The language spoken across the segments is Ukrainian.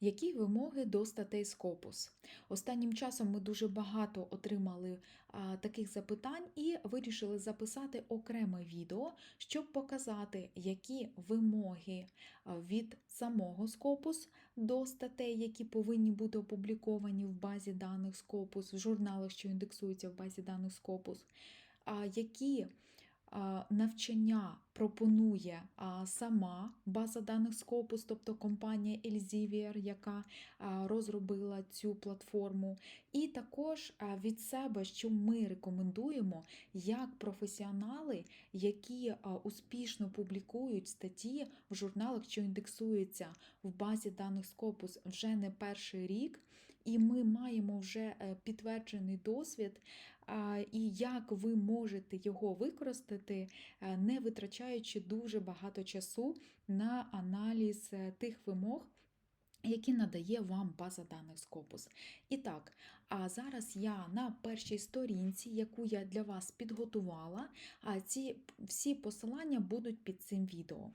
Які вимоги до статей Scopus? Останнім часом ми дуже багато отримали а, таких запитань і вирішили записати окреме відео, щоб показати, які вимоги від самого Scopus до статей, які повинні бути опубліковані в базі даних Scopus, в журналах, що індексуються в базі даних Scopus, а, які навчання пропонує сама база даних Scopus, тобто компанія Elsevier, яка розробила цю платформу, і також від себе, що ми рекомендуємо як професіонали, які успішно публікують статті в журналах, що індексуються в базі даних Scopus вже не перший рік. І ми маємо вже е, підтверджений досвід, і як ви можете його використати, е, не витрачаючи дуже багато часу на аналіз е, тих вимог. Які надає вам база даних Scopus. І так, а зараз я на першій сторінці, яку я для вас підготувала, а ці всі посилання будуть під цим відео.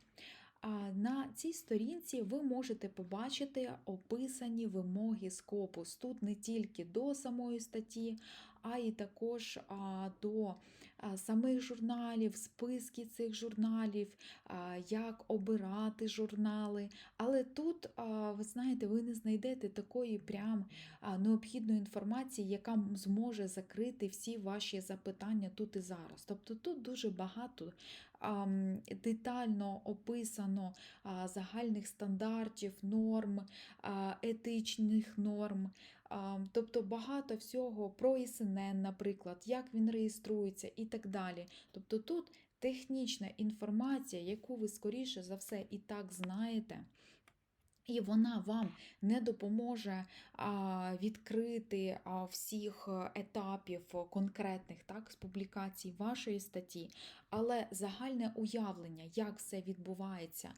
А на цій сторінці ви можете побачити описані вимоги Scopus. Тут не тільки до самої статті, а і також до самих журналів, списки цих журналів, як обирати журнали. Але тут, ви знаєте, ви не знайдете такої прям необхідної інформації, яка зможе закрити всі ваші запитання тут і зараз. Тобто тут дуже багато детально описано загальних стандартів, норм, етичних норм. Тобто багато всього про ІСНН, наприклад, як він реєструється і так далі. Тобто тут технічна інформація, яку ви скоріше за все і так знаєте. І вона вам не допоможе відкрити всіх е, етапів е, конкретних так, з публікацій вашої статті, але загальне уявлення, як все відбувається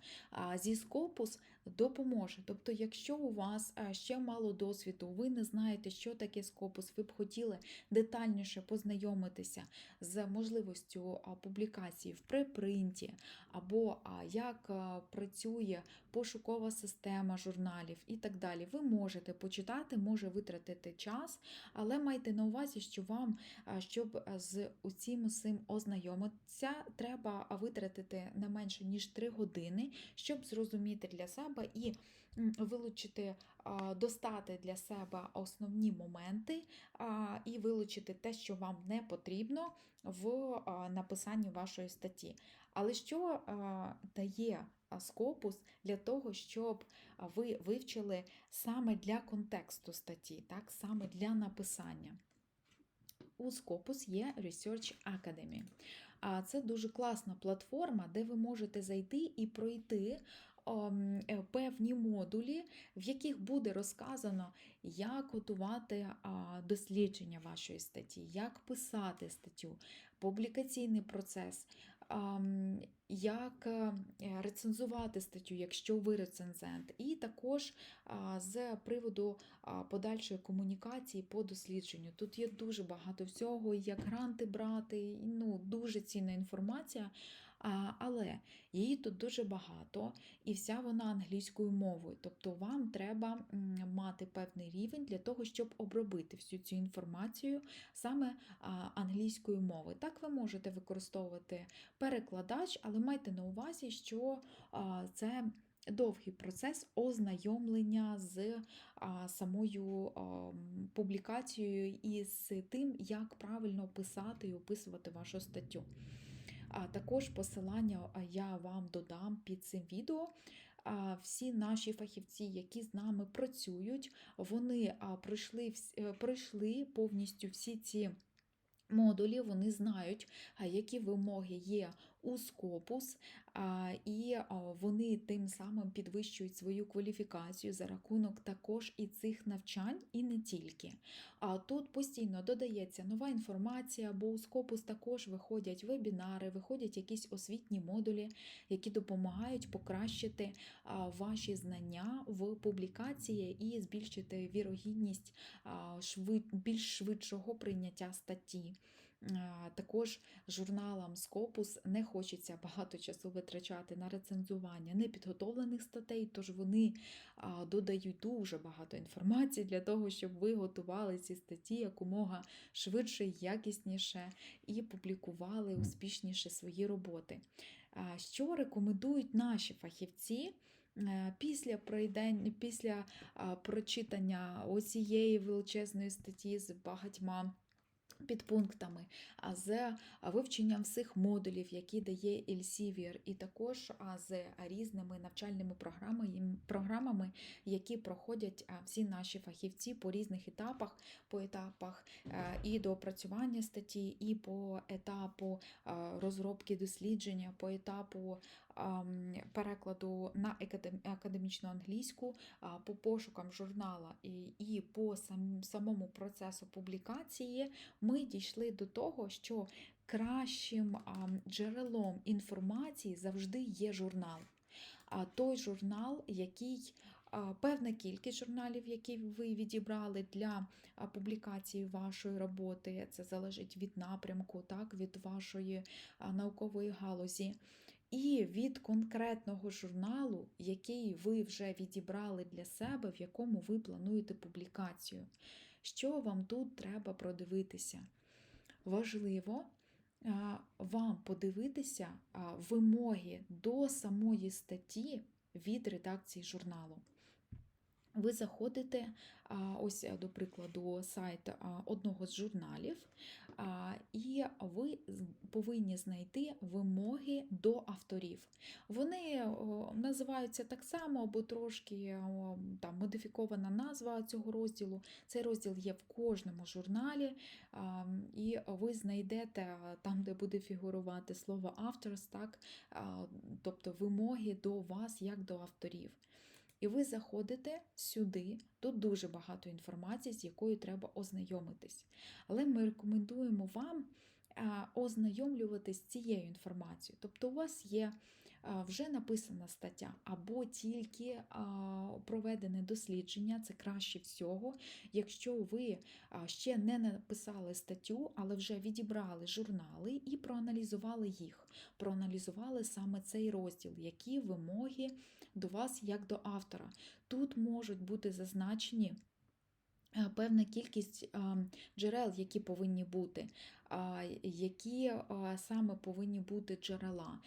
зі Scopus, допоможе. Тобто, якщо у вас е, ще мало досвіду, ви не знаєте, що таке Scopus, ви б хотіли детальніше познайомитися з можливістю публікації в препринті, або як працює пошукова система журналів і так далі. Ви можете почитати, може витратити час, але майте на увазі, що вам, щоб з усім усім ознайомитися, треба витратити не менше ніж 3 години, щоб зрозуміти для себе і вилучити, достати для себе основні моменти і вилучити те, що вам не потрібно в написанні вашої статті. Але що дає Scopus для того, щоб ви вивчили саме для контексту статті, так, саме для написання? У Scopus є Research Academy. А це дуже класна платформа, де ви можете зайти і пройти певні модулі, в яких буде розказано, як готувати дослідження вашої статті, як писати статтю, публікаційний процес, як е, рецензувати статтю, якщо ви рецензент, і також з приводу подальшої комунікації по дослідженню. Тут є дуже багато всього, як гранти брати, ну, дуже цінна інформація. Але її тут дуже багато, і вся вона англійською мовою. Тобто вам треба мати певний рівень для того, щоб обробити всю цю інформацію саме англійською мовою. Так ви можете використовувати перекладач, але майте на увазі, що це. Довгий процес ознайомлення з а, самою а, публікацією і з тим, як правильно писати і описувати вашу статтю. А також посилання я вам додам під цим відео. Всі наші фахівці, які з нами працюють, вони пройшли, е, пройшли повністю всі ці. Модулі вони знають, які вимоги є у Scopus, і вони тим самим підвищують свою кваліфікацію за рахунок також і цих навчань, і не тільки. А тут постійно додається нова інформація, бо у Scopus також виходять вебінари, виходять якісь освітні модулі, які допомагають покращити ваші знання в публікації і збільшити вірогідність більш швидшого прийняття статті. Також журналам Scopus не хочеться багато часу витрачати на рецензування непідготовлених статей, тож вони додають дуже багато інформації для того, щоб ви готували ці статті якомога швидше, якісніше і публікували успішніше свої роботи. Що рекомендують наші фахівці? Е, Після пройдень, після прочитання оцієї величезної статті з багатьма підпунктами, з вивченням всіх модулів, які дає Elsevier, і також з різними навчальними програмами, які проходять всі наші фахівці по різних етапах, по етапах е, і до опрацювання статті, і по етапу розробки дослідження, по етапу перекладу на академічну англійську, по пошукам журнала і по самому процесу публікації, ми дійшли до того, що кращим джерелом інформації завжди є журнал. А той журнал, який певна кількість журналів, які ви відібрали для публікації вашої роботи, це залежить від напрямку, так, від вашої наукової галузі. І від конкретного журналу, який ви вже відібрали для себе, в якому ви плануєте публікацію. Що вам тут треба продивитися? Важливо вам подивитися вимоги до самої статті від редакції журналу. Ви заходите, ось, е, до прикладу, сайт одного з журналів, і ви повинні знайти вимоги до авторів. Вони називаються так само, або трошки там, модифікована назва цього розділу. Цей розділ є в кожному журналі, і ви знайдете там, де буде фігурувати слово authors, так, тобто вимоги до вас як до авторів. І ви заходите сюди, тут дуже багато інформації, з якою треба ознайомитись. Але ми рекомендуємо вам ознайомлюватись з цією інформацією. Тобто, у вас є вже написана стаття, або тільки проведене дослідження, це краще всього. Якщо ви ще не написали статтю, але вже відібрали журнали і проаналізували їх, проаналізували саме цей розділ, які вимоги до вас як до автора. Тут можуть бути зазначені е, певна кількість джерел, які повинні бути, які саме повинні бути джерела.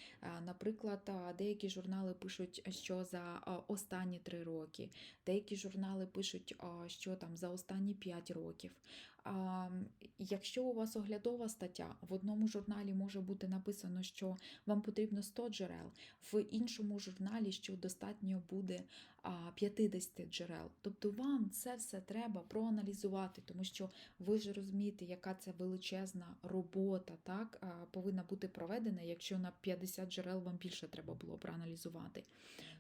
Наприклад, деякі журнали пишуть, що за останні три роки, деякі журнали пишуть, що там за останні 5 років. Якщо у вас оглядова стаття, в одному журналі може бути написано, що вам потрібно 100 джерел, в іншому журналі, що достатньо буде 50 джерел. Тобто вам це все треба проаналізувати, тому що ви ж розумієте, яка це величезна робота, так, повинна бути проведена, якщо на 50 джерел вам більше треба було проаналізувати.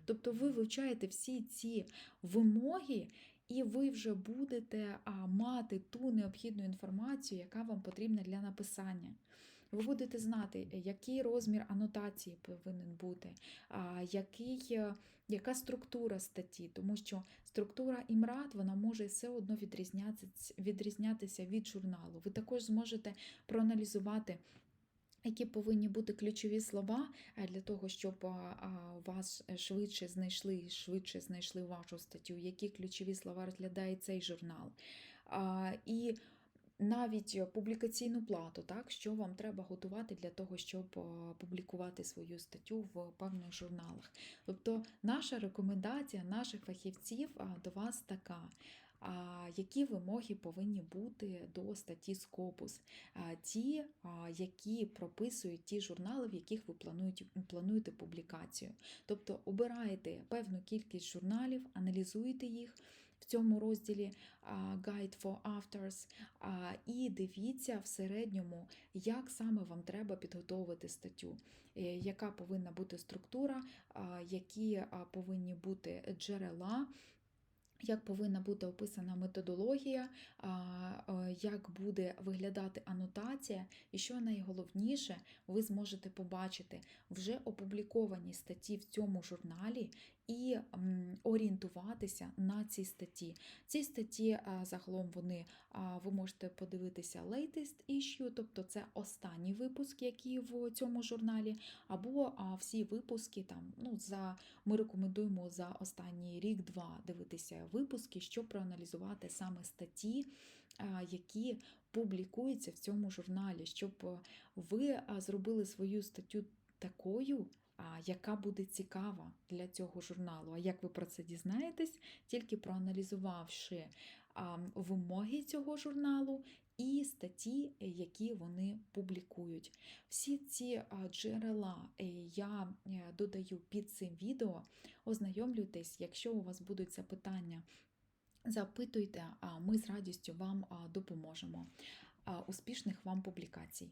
Тобто ви вивчаєте всі ці вимоги. І ви вже будете мати ту необхідну інформацію, яка вам потрібна для написання. Ви будете знати, який розмір анотації повинен бути, який, е, яка структура статті, тому що структура імрат вона може все одно відрізнятися від журналу. Ви також зможете проаналізувати. Які повинні бути ключові слова е, для того, щоб вас швидше знайшли швидше знайшли вашу статтю, які ключові слова розглядає цей журнал. І навіть публікаційну плату, так, що вам треба готувати для того, щоб публікувати свою статтю в певних журналах. Тобто, наша рекомендація наших фахівців до вас така. Які вимоги повинні бути до статті Scopus? Ті, які прописують ті журнали, в яких ви плануєте, публікацію. Тобто обираєте певну кількість журналів, аналізуєте їх в цьому розділі Guide for Authors і дивіться в середньому, як саме вам треба підготовити статтю, е, яка повинна бути структура, які повинні бути джерела. Як повинна бути описана методологія, е, як буде виглядати анотація, і що найголовніше, ви зможете побачити вже опубліковані статті в цьому журналі і орієнтуватися на ці статті. Ці статті загалом вони ви можете подивитися latest issue, тобто це останній випуск, який в цьому журналі, або всі випуски там, ну, за, ми рекомендуємо за останній рік-два дивитися випуски, щоб проаналізувати саме статті, які публікуються в цьому журналі, щоб е, ви зробили свою статтю такою, яка буде цікава для цього журналу. А як ви про це дізнаєтесь, тільки проаналізувавши вимоги цього журналу і статті, які вони публікують. Всі ці джерела е, я е, додаю під цим відео. Ознайомлюйтесь, якщо у вас будуть запитання. Запитуйте, а ми з радістю вам допоможемо. Успішних вам публікацій!